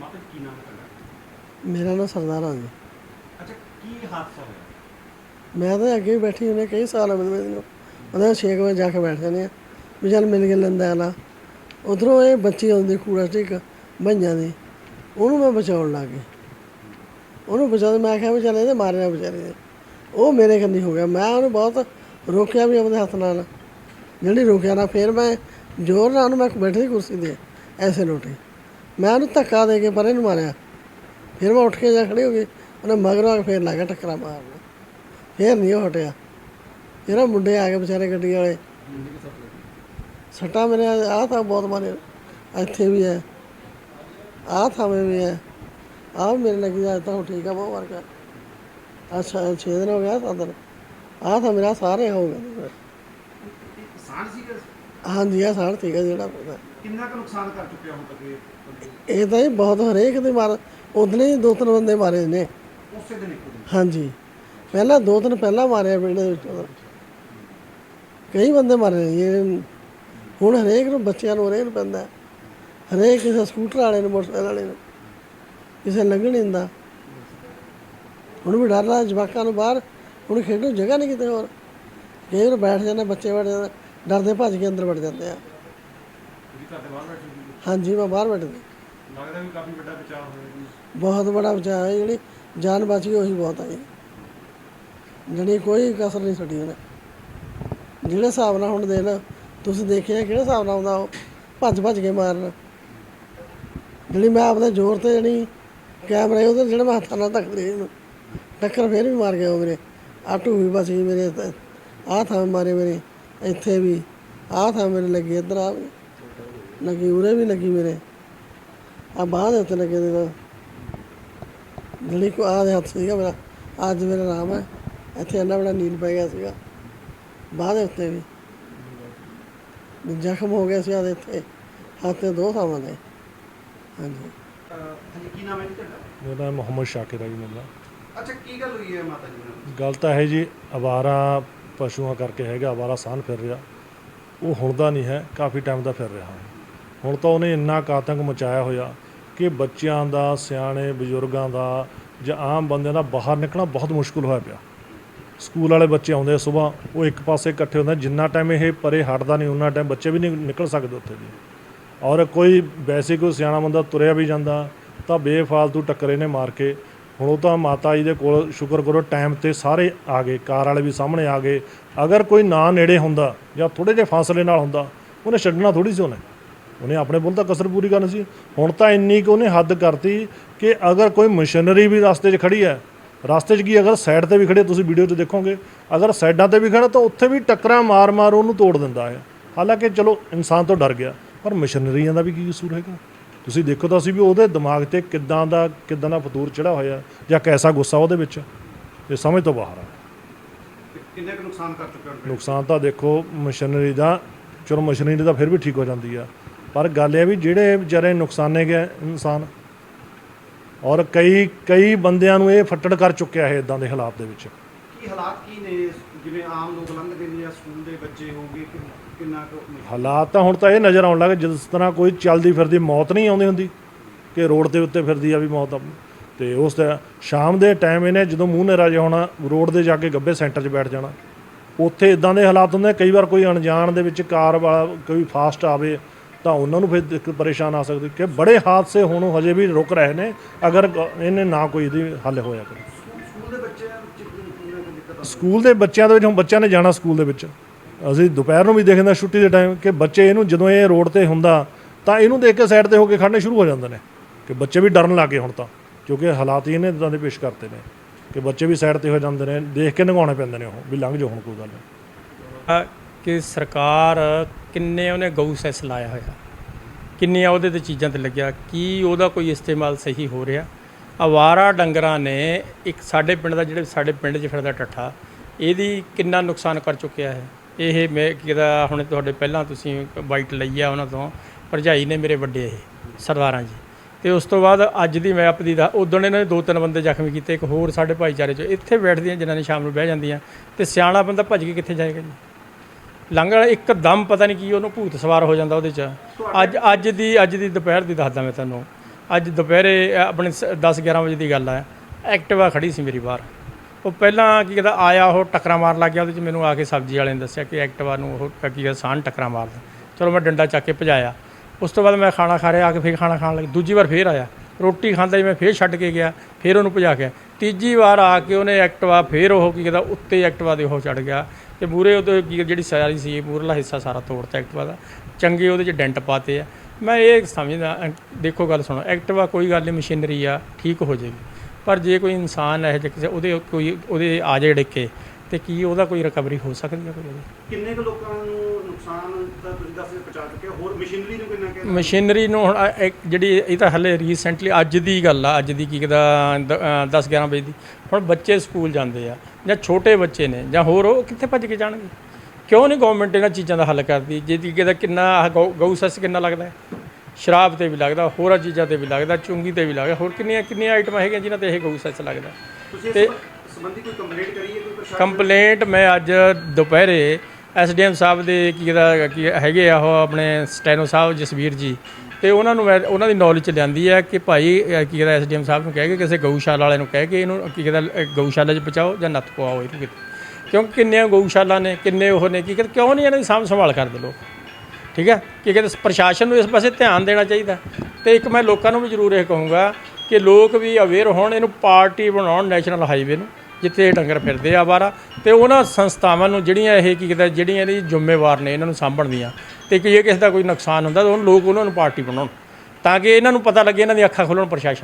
ਮਾਤਾ ਜੀ ਕੀ ਨਾਮ ਹੈ ਤੁਹਾਡਾ? ਮੇਰਾ ਨਾਮ ਸਰਦਾਰ ਹਾਂ ਜੀ। ਅੱਛਾ ਕੀ ਹਾਦਸਾ ਹੋਇਆ? ਮੈਂ ਤਾਂ ਅੱਗੇ ਬੈਠੀ ਹੁੰਨੇ ਕਈ ਸਾਲ ਹੋ ਗਏ ਮੈਨੂੰ ਉਹਦਾ 6 ਵਜੇ ਜਾ ਕੇ ਬੈਠ ਜਾਂਦੇ ਆ ਵੀ ਚੱਲ ਮਿਲ ਕੇ ਲੈਂਦਾ ਅਗਲਾ। ਉਧਰੋਂ ਇਹ ਬੱਚੀ ਆਉਂਦੀ ਕੂੜਾ ਸਟਿਕ ਭਈਆਂ ਦੀ। ਉਹਨੂੰ ਮੈਂ ਬਚਾਉਣ ਲੱਗ ਗਈ। ਉਹਨੂੰ ਬਚਾਉਂਦੇ ਮੈਂ ਕਿਹਾ ਵੀ ਚੱਲ ਇਹਦੇ ਮਾਰਿਆ ਵਿਚਾਰੇ ਦੇ। ਉਹ ਮੇਰੇ ਕੰਨੀ ਹੋ ਗਿਆ। ਮੈਂ ਉਹਨੂੰ ਬਹੁਤ ਰੋਕਿਆ ਵੀ ਆਪਣੇ ਹੱਥ ਨਾਲ। ਜਿਹੜੀ ਰੋਕਿਆ ਨਾ ਫਿਰ ਮੈਂ ਜ਼ੋਰ ਨਾਲ ਉਹਨੂੰ ਮੈਂ ਬੈਠੀ ਕੁਰਸੀ ਤੇ ਐਸੇ ਲੋਟੇ। ਮੈਂ ਉਹਨੂੰ ਧੱਕਾ ਦੇ ਕੇ ਪਰੇ ਨੂੰ ਮਾਰਿਆ। ਫਿਰ ਮੈਂ ਉੱਠ ਕੇ ਜਾ ਖੜੀ ਹੋ ਗਈ ਉਹਨੇ ਮਗਰੋਂ ਆ ਕੇ ਫੇਰ ਲੱਗਾ ਟੱਕਰਾ ਮਾਰਨਾ। ਫੇਰ ਨਹੀਂ ਉਹ ਹਟਿਆ। ਜਿਹੜਾ ਮੁੰਡੇ ਆ ਗਏ ਵਿਚਾਰੇ ਗੱਡੀ ਵਾਲੇ। ਸੱਟਾਂ ਮੇਰੇ ਆਹ ਤਾਂ ਬਹੁਤ ਮਾਰੇ। ਇੱਥੇ ਵੀ ਹੈ। ਆਹ ਥਾਵੇਂ ਵੀ ਹੈ। ਆਹ ਮੇਰੇ ਲੱਗੀ ਜਾ ਤਾਂ ਹੁਣ ਠੀਕ ਆ, ਬਹੁਤ ਵਰਗਾ ਅੱਛਾ 6 ਦਿਨ ਹੋ ਗਿਆ ਸੱਤ ਦਿਨ ਆਹ ਤਾਂ ਮੇਰਾ ਸਾਰੇ ਹੋ ਗਏ। ਕਿਸਾਨ ਸੀਗਾ? ਹਾਂਜੀ ਆ ਠੀਕ ਹੈ ਜਿਹੜਾ ਕਿੰਨਾ ਕੁ ਨੁਕਸਾਨ ਕਰ ਚੁੱਕਿਆ ਹੁਣ ਤੱਕ ਇਹ ਬੰਦੇ? ਇਹ ਤਾਂ ਹੀ ਬਹੁਤ ਹਰੇਕ ਦੇ ਮਾਰ ਉਦਨੇ ਹੀ ਦੋ ਤਿੰਨ ਬੰਦੇ ਮਾਰੇ ਨੇ। ਉਸੇ ਦਿਨ ਇੱਕੋ ਦਿਨ। ਹਾਂਜੀ। ਪਹਿਲਾਂ ਦੋ ਦਿਨ ਪਹਿਲਾਂ ਮਾਰਿਆ ਪਿੰਡ ਦੇ ਵਿੱਚ। ਉਹਦਾ। ਕਈ ਬੰਦੇ ਮਾਰੇ ਨੇ ਇਹ ਹੁਣ ਹਰੇਕ ਨੂੰ ਬੱਚਿਆਂ ਨੂੰ ਹਰੇਕ ਨੂੰ ਪੈਂਦਾ। ਹੈ। ਹਰੇਕ ਕਿਸੇ ਸਕੂਟਰ ਵਾਲੇ ਨੂੰ ਮੋਟਰਸਾਈਕਲ ਵਾਲੇ ਨੂੰ ਕਿਸੇ ਨੂੰ ਲੰਘਣ ਨਹੀਂ ਦਿੰਦਾ। ਹੁਣ ਵੀ ਡਰ ਲੱਗਦਾ ਜਵਾਕਾਂ ਨੂੰ ਬਾਹਰ ਹੁਣ ਖੇਡਣ ਨੂੰ ਜਗ੍ਹਾ ਨਹੀਂ ਕਿਤੇ ਹੋਰ। ਕਈ ਵਾਰ ਬੈਠ ਜਾਂਦੇ ਬੱਚੇ ਬੈਠ ਜਾਂਦੇ। ਡਰਦੇ ਭੱਜ ਕੇ ਅੰਦਰ ਵੜ ਜਾਂਦੇ ਆ। ਤੁਸੀਂ ਘਰ ਦੇ ਬਾਹਰ ਬੈਠੇ ਸੀ ਹਾਂਜੀ ਮੈਂ ਬਾਹਰ ਲੱਗਦਾ ਵੀ ਕਾਫੀ ਵੱਡਾ ਬਚਾਅ ਹੋਇਆ ਜੀ। ਬਹੁਤ ਬੜਾ ਬਚਾਅ ਹੈ ਜਿਹੜੀ ਜਾਨ ਬਚ ਗਈ ਉਹੀ ਬਹੁਤ ਹੈ ਜਿਹੜੀ ਕੋਈ ਕਸਰ ਨਹੀਂ ਛੱਡੀ ਉਹਨੇ। ਜਿਹੜੇ ਹਿਸਾਬ ਨਾਲ ਹੁਣ ਦੇ ਲਓ ਤੁਸੀਂ ਦੇਖਿਆ ਕਿਹੜੇ ਹਿਸਾਬ ਨਾਲ ਆਉਂਦਾ ਉਹ ਭੱਜ ਭੱਜ ਕੇ ਮਾਰਨ। ਜਿਹੜੀ ਮੈਂ ਆਪਦੇ ਜ਼ੋਰ ਤੇ ਜਿਹੜੀ ਕੈਮਰੇ ਉਹਦੇ ਜਿਹੜੇ ਮੈਂ ਹੱਥਾਂ ਨਾਲ ਧੱਕ ਲਈ ਇਹਨੂੰ। ਟੱਕਰ ਫੇਰ ਵੀ ਮਾਰ ਗਿਆ ਉਹ ਮੇਰੇ। ਆਟੂ ਵੀ ਬਚ ਗਈ ਮੇਰੇ ਆਹ ਥਾਂ ਮਾਰੇ ਮੇਰੇ। ਇੱਥੇ ਵੀ। ਆਹ ਥਾਂ ਮੇਰੇ ਲੱਗੀ ਇੱਧਰ ਆ ਵੀ। ਲੱਗੀ ਉਰੇ ਵੀ ਲੱਗੀ ਮੇਰੇ। ਆ ਬਾਹ ਦੇ ਉੱਤੇ ਲੱਗੇ ਦੇ ਨਾਲ ਜਿਹੜੀ ਕੋ ਆ ਦੇ ਹੱਥ ਸੀਗਾ ਮੇਰਾ। ਅੱਜ ਮੇਰਾ ਨਾਮ ਹੈ। ਇੱਥੇ ਇੰਨਾ ਬੜਾ ਨੀਲ ਪੈ ਗਿਆ ਸੀਗਾ। ਬਾਹ ਦੇ ਉੱਤੇ ਵੀ। ਜ਼ਖਮ ਹੋ ਗਿਆ ਸੀ ਆ ਦੇ ਇੱਥੇ। ਹੱਥ ਤੇ ਦੋ ਥਾਵਾਂ ਦੇ ਹਾਂਜੀ। ਅਹ ਹਾਂਜੀ ਕੀ ਨਾਮ ਹੈ ਜੀ ਤੁਹਾਡਾ? ਮੇਰਾ ਨਾਮ ਮੁਹੰਮਦ ਸ਼ਾਕਿਰ ਹੈ ਜੀ ਮੇਰਾ। ਅੱਛਾ ਕੀ ਗੱਲ ਹੋਈ ਹੈ ਮਾਤਾ ਜੀ ਨਾਲ? ਗੱਲ ਤਾਂ ਹੈ ਜੀ ਅਵਾਰਾ ਪਸ਼ੂਆਂ ਕਰਕੇ ਹੈਗਾ ਅਵਾਰਾ ਸਾਨ ਫਿਰ ਰਿਹਾ। ਉਹ ਹੁਣ ਦਾ ਨਹੀਂ ਹੈ, ਕਾਫੀ ਟਾਈਮ ਦਾ ਫਿਰ ਰਿਹਾ। ਹੁਣ ਤਾਂ ਉਹਨੇ ਇੰਨਾ ਕੁ ਆਤੰਕ ਮਚਾਇਆ ਹੋਇਆ ਕਿ ਬੱਚਿਆਂ ਦਾ, ਸਿਆਣੇ, ਬਜ਼ੁਰਗਾਂ ਦਾ ਜਾਂ ਆਮ ਬੰਦਿਆਂ ਦਾ ਬਾਹਰ ਨਿਕਲਣਾ ਬਹੁਤ ਮੁਸ਼ਕਲ ਹੋਇਆ ਪਿਆ। ਸਕੂਲ ਵਾਲੇ ਬੱਚੇ ਆਉਂਦੇ ਸਵੇਰ ਉਹ ਇੱਕ ਪਾਸੇ ਇਕੱਠੇ ਹੁੰਦੇ ਜਿੰਨਾ ਟਾਈਮ ਇਹ ਪਰੇ ਹਟਦਾ ਨਹੀਂ ਉਹਨਾਂ ਟਾਈਮ ਬੱਚੇ ਵੀ ਨਹੀਂ ਨਿਕਲ ਸਕਦੇ ਉੱਥੇ ਦੀ ਔਰ ਕੋਈ ਵੈਸੇ ਕੋਈ ਸਿਆਣਾ ਬੰਦਾ ਤੁਰਿਆ ਵੀ ਜਾਂਦਾ ਤਾਂ ਬੇਫਾਲਤੂ ਟੱਕਰੇ ਨੇ ਮਾਰ ਕੇ। ਹੁਣ ਉਹ ਤਾਂ ਮਾਤਾ ਜੀ ਦੇ ਕੋਲ ਸ਼ੁਕਰ ਕਰੋ ਟਾਈਮ ਤੇ ਸਾਰੇ ਆ ਗਏ, ਕਾਰ ਵਾਲੇ ਵੀ ਸਾਹਮਣੇ ਆ ਗਏ। ਅਗਰ ਕੋਈ ਨਾ ਨੇੜੇ ਹੁੰਦਾ ਜਾਂ ਥੋੜੇ ਜਿਹੇ ਫਾਸਲੇ ਨਾਲ ਹੁੰਦਾ, ਉਹਨੇ ਛੱਡਣਾ ਥੋੜੀ ਸੀ ਉਹਨੇ। ਉਹਨੇ ਆਪਣੇ ਬੁੱਲ ਤਾਂ ਕਸਰ ਪੂਰੀ ਕਰਨੀ ਸੀ। ਹੁਣ ਤਾਂ ਇੰਨੀ ਕਿ ਉਹਨੇ ਹੱਦ ਕਰਤੀ ਕਿ ਅਗਰ ਕੋਈ ਮਸ਼ੀਨਰੀ ਵੀ ਰਸਤੇ 'ਚ ਖੜੀ ਹੈ, ਰਸਤੇ 'ਚ ਕੀ ਅਗਰ ਸਾਈਡ ਤੇ ਵੀ ਖੜੇ ਤੁਸੀਂ ਵੀਡੀਓ 'ਚ ਦੇਖੋਗੇ। ਅਗਰ ਸਾਈਡਾਂ ਤੇ ਵੀ ਖੜਾ ਤਾਂ ਉੱਥੇ ਵੀ ਟੱਕਰਾਂ ਮਾਰ-ਮਾਰ ਉਹਨੂੰ ਤੋੜ ਦਿੰਦਾ ਹੈ। ਹਾਲਾਂਕਿ ਚਲੋ ਇਨਸਾਨ ਤੋਂ ਡਰ ਗਿਆ, ਪਰ ਮਸ਼ੀਨਰੀਆਂ ਦਾ ਵੀ ਕੀ ਕਸੂਰ ਹੈਗਾ? ਤੁਸੀਂ ਦੇਖੋ ਤਾਂ ਅਸੀਂ ਵੀ ਉਹਦੇ ਦਿਮਾਗ ਤੇ ਕਿੱਦਾਂ ਦਾ ਕਿੱਦਾਂ ਦਾ ਫਤੂਰ ਚੜਾ ਹੋਇਆ ਜਾਂ ਕੈਸਾ ਗੁੱਸਾ ਉਹਦੇ ਵਿੱਚ ਇਹ ਸਮਝ ਤੋਂ ਬਾਹਰ ਆ। ਤੇ ਕਿੰਨਾ ਕੁ ਨੁਕਸਾਨ ਕਰ ਹੁਣ ਨੁਕਸਾਨ ਤਾਂ ਦੇਖੋ ਮਸ਼ੀਨਰੀ ਦਾ ਚਲੋ ਮਸ਼ੀਨਰੀ ਦਾ ਫਿਰ ਵੀ ਠੀਕ ਹੋ ਜਾਂਦੀ ਆ ਪਰ ਗੱਲ ਇਹ ਵੀ ਜਿਹੜੇ ਵਿਚਾਰੇ ਨੁਕਸਾਨੇ ਗਏ ਇਨਸਾਨ ਔਰ ਕਈ ਕਈ ਬੰਦਿਆਂ ਨੂੰ ਇਹ ਫੱਟੜ ਕਰ ਚੁੱਕਿਆ ਹੈ ਇਦਾਂ ਦੇ ਹਾਲਾਤ ਦੇ ਵਿੱਚ। ਕੀ ਹਾਲਾਤ ਕੀ ਨੇ? ਜਿਵੇਂ ਆਮ ਲੋਕ ਲੰਘਦੇ ਨੇ ਜਾਂ ਸਕੂਲ ਦੇ ਬੱਚੇ ਹੋਗੇ ਕਿੰਨਾ ਕੁ ਹਾਲਾਤ ਤਾਂ ਹੁਣ ਤਾਂ ਇਹ ਨਜ਼ਰ ਆਉਣ ਲੱਗੇ ਜਿਸ ਤਰ੍ਹਾਂ ਕੋਈ ਚੱਲਦੀ ਫਿਰਦੀ ਮੌਤ ਨਹੀਂ ਆਉਂਦੀ ਹੁੰਦੀ, ਕਿ ਰੋਡ ਦੇ ਉੱਤੇ ਫਿਰਦੀ ਆ ਵੀ ਮੌਤ ਆ। ਤੇ ਉਸ ਦਾ ਸ਼ਾਮ ਦੇ ਟਾਈਮ ਇਹਨੇ ਜਦੋਂ ਮੂੰਹ ਨੇਰਾ ਜਿਹਾ ਹੋਣਾ, ਰੋਡ ਦੇ ਜਾ ਕੇ ਗੱਬੇ ਸੈਂਟਰ 'ਚ ਬੈਠ ਜਾਣਾ। ਉੱਥੇ ਇਦਾਂ ਦੇ ਹਾਲਾਤ ਹੁੰਦੇ ਕਈ ਵਾਰ ਕੋਈ ਅਣਜਾਣ ਦੇ ਵਿੱਚ ਕਾਰ ਵਾਲਾ ਕੋਈ ਫਾਸਟ ਆਵੇ, ਤਾਂ ਉਹਨਾਂ ਨੂੰ ਫਿਰ ਦਿੱਕਤ ਪਰੇਸ਼ਾਨ ਆ ਸਕਦੀ, ਕਿ ਬੜੇ ਹਾਦਸੇ ਹੁਣ ਹਜੇ ਵੀ ਰੁਕ ਰਹੇ ਨੇ, ਅਗਰ ਇਹਨੇ ਨਾ ਕੋਈ ਇਹਦੀ ਹੱਲ ਹੋਇਆ ਕਰੇ। ਸਕੂਲ ਦੇ ਬੱਚਿਆਂ ਦੇ ਵਿੱਚ, ਹੁਣ ਬੱਚਿਆਂ ਨੇ ਜਾਣਾ ਸਕੂਲ ਦੇ ਵਿੱਚ। ਅਸੀਂ ਦੁਪਹਿਰ ਨੂੰ ਵੀ ਦੇਖਦੇ ਹਾਂ ਛੁੱਟੀ ਦੇ ਟਾਈਮ ਕਿ ਬੱਚੇ ਇਹਨੂੰ ਜਦੋਂ ਇਹ ਰੋਡ ਤੇ ਹੁੰਦਾ, ਤਾਂ ਇਹਨੂੰ ਦੇਖ ਕੇ ਸਾਈਡ ਤੇ ਹੋ ਕੇ ਖੜਨੇ ਸ਼ੁਰੂ ਹੋ ਜਾਂਦੇ ਨੇ ਕਿ ਬੱਚੇ ਵੀ ਡਰਨ ਲੱਗੇ ਹੁਣ ਤਾਂ, ਕਿਉਂਕਿ ਹਾਲਾਤ ਹੀ ਇਹਨੇ ਇਦਾਂ ਦੇ ਪੇਸ਼ ਕਰਤੇ ਨੇ ਕਿ ਬੱਚੇ ਵੀ ਸਾਈਡ ਤੇ ਹੋ ਜਾਂਦੇ ਨੇ, ਦੇਖ ਕੇ ਨਗਾਉਣੇ ਪੈਂਦੇ ਨੇ ਉਹ, ਵੀ ਲੰਘ ਜਾਓ ਹੁਣ ਕੋਈ ਗੱਲ ਨਹੀਂ। ਕਿ ਸਰਕਾਰ ਕਿੰਨੇ ਉਹਨੇ ਗਊ ਸੈਸ ਲਾਇਆ ਹੋਇਆ, ਕਿੰਨੀਆਂ ਉਹਦੇ ਤੇ ਚੀਜ਼ਾਂ ਤੇ ਲੱਗਿਆ, ਕੀ ਉਹਦਾ ਕੋਈ ਇਸਤੇਮਾਲ ਸਹੀ ਹੋ ਰਿਹਾ? ਆਵਾਰਾ ਡੰਗਰਾਂ ਨੇ ਇੱਕ ਸਾਡੇ ਪਿੰਡ ਦਾ ਜਿਹੜੇ ਸਾਡੇ ਪਿੰਡ 'ਚ ਫਿਰਦਾ ਟੱਠਾ ਇਹਦੀ ਕਿੰਨਾ ਨੁਕਸਾਨ ਕਰ ਚੁੱਕਿਆ ਹੈ? ਇਹ ਮੈਂ ਕਿਹਦਾ ਹੁਣ ਤੁਹਾਡੇ ਪਹਿਲਾਂ ਤੁਸੀਂ ਬਾਈਟ ਲਈ ਆ ਉਹਨਾਂ ਤੋਂ ਭਰਜਾਈ ਨੇ ਮੇਰੇ ਵੱਡੇ ਇਹ ਸਰਦਾਰਾਂ ਜੀ। ਤੇ ਉਸ ਤੋਂ ਬਾਅਦ ਅੱਜ ਦੀ ਮੈਪ ਦੀ ਦਾ ਉਦੋਂ ਇਹਨਾਂ ਨੇ ਦੋ ਤਿੰਨ ਬੰਦੇ ਜ਼ਖਮੀ ਕੀਤੇ ਇੱਕ ਹੋਰ ਸਾਡੇ ਭਾਈਚਾਰੇ 'ਚ ਇੱਥੇ ਬੈਠਦੀਆਂ ਜਿਨ੍ਹਾਂ ਨੇ ਸ਼ਾਮ ਨੂੰ ਬਹਿ ਜਾਂਦੀਆਂ ਤੇ ਸਿਆਣਾ ਬੰਦਾ ਭੱਜ ਕੇ ਕਿੱਥੇ ਜਾਏਗਾ ਜੀ? ਲੰਘਣ ਇੱਕਦਮ ਪਤਾ ਨਹੀਂ ਕੀ ਉਹਨੂੰ ਭੂਤ ਸਵਾਰ ਹੋ ਜਾਂਦਾ ਉਹਦੇ 'ਚ। ਅੱਜ ਅੱਜ ਦੀ ਅੱਜ ਦੀ ਦੁਪਹਿਰ ਦੀ ਦੱਸਦਾ ਮੈਂ ਤੁਹਾਨੂੰ। ਅੱਜ ਦੁਪਹਿਰੇ ਅ, ਆਪਣੇ 10 11 ਵਜੇ ਦੀ ਗੱਲ ਆ। ਐਕਟਿਵਾ ਖੜੀ ਸੀ ਮੇਰੀ ਬਾਹਰ। ਉਹ ਪਹਿਲਾਂ ਕੀ ਕਹਿੰਦਾ ਆਇਆ ਉਹ ਟੱਕਰਾ ਮਾਰ ਲੱਗ ਗਿਆ ਉਹਦੇ ਚ ਮੈਨੂੰ ਆ ਕੇ ਸਬਜ਼ੀ ਵਾਲੇ ਨੇ ਦੱਸਿਆ ਕਿ ਐਕਟਿਵਾ ਨੂੰ ਉਹ ਕੀ ਕਹਿੰਦਾ ਸਾਨ ਟੱਕਰਾ ਮਾਰਦਾ। ਚਲੋ ਮੈਂ ਡੰਡਾ ਚੱਕ ਕੇ ਭਜਾਇਆ। ਉਸ ਤੋਂ ਬਾਅਦ ਮੈਂ ਖਾਣਾ ਖਾ ਰਿਹਾ ਆ ਕੇ ਫੇਰ ਖਾਣਾ ਖਾਣ ਲੱਗ ਦੂਜੀ ਵਾਰ ਫੇਰ ਆਇਆ। ਰੋਟੀ ਖਾਂਦਾ ਹੀ ਮੈਂ ਫੇਰ ਛੱਡ ਕੇ ਗਿਆ ਫੇਰ ਉਹਨੂੰ ਭਜਾ ਕੇ ਆਇਆ। ਤੀਜੀ ਵਾਰ ਆ ਕੇ ਉਹਨੇ ਐਕਟਿਵਾ ਫੇਰ ਉਹ ਕੀ ਕਹਿੰਦਾ ਉੱਤੇ ਐਕਟਿਵਾ ਦੇ ਉਹ ਚੜ ਗਿਆ। ਤੇ ਮੂਰੇ ਉਹਦੇ ਕੀ ਜਿਹੜੀ ਸਾਰੀ ਸੀ ਮੂਰਲਾ ਹਿੱਸਾ ਸਾਰਾ ਤੋੜਤਾ ਐਕਟਿਵਾ ਦਾ। ਚੰਗੇ ਉਹਦੇ 'ਚ ਡੈਂਟ ਪਾਤੇ ਆ। ਮੈਂ ਇਹ ਸਮਝਦਾ ਦੇਖੋ ਗੱਲ ਸੁਣੋ ਐਕਟਿਵਾ ਕੋਈ ਗੱਲ ਨਹੀਂ ਮਸ਼ੀਨਰੀ ਆ ਠੀਕ ਹੋ ਜਾਏਗੀ ਪਰ ਜੇ ਕੋਈ ਇਨਸਾਨ ਹੈ ਜੇ ਕਿਸੇ ਉਹਦੇ ਕੋਈ ਉਹਦੇ ਆ ਜਾਏ ਡਿੱਕੇ ਤੇ ਕੀ ਉਹਦਾ ਕੋਈ ਰਿਕਵਰੀ ਹੋ ਸਕਦੀ ਹੈ ਕੋਈ? ਕਿੰਨੇ ਕੁ ਲੋਕਾਂ ਨੂੰ ਨੁਕਸਾਨ ਤਾਂ ਤੁਸੀਂ ਦੱਸ ਪਹੁੰਚਾ ਚੁੱਕੇ ਹੋਰ ਮਸ਼ੀਨਰੀ ਨੂੰ ਕਿੰਨਾ ਕਿ ਮਸ਼ੀਨਰੀ ਨੂੰ ਹੁਣ ਜਿਹੜੀ ਇਹ ਤਾਂ ਹਲੇ ਰੀਸੈਂਟਲੀ ਅੱਜ ਦੀ ਗੱਲ ਆ ਅੱਜ ਦੀ ਕੀ ਕਹਿੰਦਾ 10 11 ਵਜੇ ਦੀ। ਹੁਣ ਬੱਚੇ ਸਕੂਲ ਜਾਂਦੇ ਆ ਜਾਂ ਛੋਟੇ ਬੱਚੇ ਨੇ ਜਾਂ ਹੋਰ ਉਹ ਕਿੱਥੇ ਭੱਜ ਕੇ ਜਾਣਗੇ? ਕਿਉਂ ਨਹੀਂ ਗਵਰਨਮੈਂਟ ਇਹਨਾਂ ਚੀਜ਼ਾਂ ਦਾ ਹੱਲ ਕਰਦੀ? ਜੇ ਦੀ ਕਿਹਦਾ ਕਿੰਨਾ ਆਹ ਗਊ ਗਊ ਸੈਸ ਕਿੰਨਾ ਲੱਗਦਾ ਹੈ? ਸ਼ਰਾਬ ਤੇ ਵੀ ਲੱਗਦਾ ਹੋਰਾਂ ਚੀਜ਼ਾਂ ਤੇ ਵੀ ਲੱਗਦਾ ਚੁੰਗੀ ਤੇ ਵੀ ਲੱਗਦਾ। ਹੋਰ ਕਿੰਨੀਆਂ ਕਿੰਨੀਆਂ ਆਈਟਮਾਂ ਹੈਗੀਆਂ ਜਿਨ੍ਹਾਂ ਤੇ ਇਹ ਗਊ ਸੈਸ ਲੱਗਦਾ? ਤੁਸੀਂ ਇਸ ਤੇ- ਸੰਬੰ- ਸੰਬੰਧੀ ਕੋਈ ਕੰਪਲੇਂਟ ਕਰੀਏ ਕੋਈ ਪ੍ਰਸ਼ਾਸਨ ਕੰਪਲੇਂਟ ਮੈਂ ਅੱਜ ਦੁਪਹਿਰੇ ਐਸਡੀਐਮ ਸਾਹਿਬ ਦੇ ਕੀ ਦਾ ਕੀ ਹੈਗੇ ਆ ਉਹ ਆਪਣੇ ਸਟੈਨੋ ਸਾਹਿਬ ਜਸਵੀਰ ਜੀ। ਤੇ ਉਹਨਾਂ ਨੂੰ ਮੈਂ ਉਹਨਾਂ ਦੀ ਨੌਲੇਜ ਚ ਲਿਆਂਦੀ ਹੈ ਕਿ ਭਾਈ ਕੀ ਕਹਿੰਦਾ ਐਸਡੀਐਮ ਸਾਹਿਬ ਨੂੰ ਕਹਿ ਕੇ ਕਿਸੇ ਗਊਸ਼ਾਲਾ ਵਾਲੇ ਨੂੰ ਕਹਿ ਕੇ ਇਹਨੂੰ ਕੀ ਕਹਿੰਦਾ ਗਊਸ਼ਾਲਾ 'ਚ ਪਹੁੰਚਾਓ ਜਾਂ ਨੱਥ ਪਵਾਓ ਇਹਨੂੰ ਕਿਤੇ। ਕਿਉਂਕਿ ਕਿੰਨੀਆਂ ਗਊਸ਼ਾਲਾ ਨੇ, ਕਿੰਨੇ ਉਹ ਨੇ, ਕੀ ਕਹਿੰਦੇ ਕਿਉਂ ਨਹੀਂ ਇਹਨਾਂ ਦੀ ਸਾਂਭ ਸੰਭਾਲ ਕਰਦੇ ਲੋਕ? ਠੀਕ ਹੈ? ਕੀ ਕਹਿੰਦੇ, ਪ੍ਰਸ਼ਾਸਨ ਨੂੰ ਇਸ ਪਾਸੇ ਧਿਆਨ ਦੇਣਾ ਚਾਹੀਦਾ। ਤੇ ਇੱਕ ਮੈਂ ਲੋਕਾਂ ਨੂੰ ਵੀ ਜ਼ਰੂਰ ਇਹ ਕਹੂੰਗਾ ਕਿ ਲੋਕ ਵੀ ਅਵੇਅਰ ਹੋਣ, ਇਹਨੂੰ ਪਾਰਟੀ ਬਣਾਉਣ ਨੈਸ਼ਨਲ ਹਾਈਵੇ ਨੂੰ, ਜਿੱਥੇ ਇਹ ਡੰਗਰ ਫਿਰਦੇ ਆ ਬਾਰਾ ਤੇ ਉਹਨਾਂ ਸੰਸਥਾਵਾਂ ਨੂੰ ਜਿਹੜੀਆਂ ਇਹ ਕੀ ਕਹਿੰਦਾ, ਜਿਹੜੀਆਂ ਇਹਦੀ ਜ਼ਿੰਮੇਵਾਰ ਨੇ, ਇਹਨਾਂ ਨੂੰ ਸਾਂਭਣ ਦੀਆਂ। ਤੇ ਕਿ ਜੇ ਕਿਸੇ ਦਾ ਕੋਈ ਨੁਕਸਾਨ ਹੁੰਦਾ, ਤਾਂ ਉਹ ਲੋਕ ਉਹਨਾਂ ਨੂੰ ਪਾਰਟੀ ਬਣਾਉਣ, ਤਾਂ ਕਿ ਇਹਨਾਂ ਨੂੰ ਪਤਾ ਲੱਗੇ, ਇਹਨਾਂ ਦੀ ਅੱਖਾਂ ਖੋਲ੍ਹਣ ਪ੍ਰਸ਼ਾਸਨ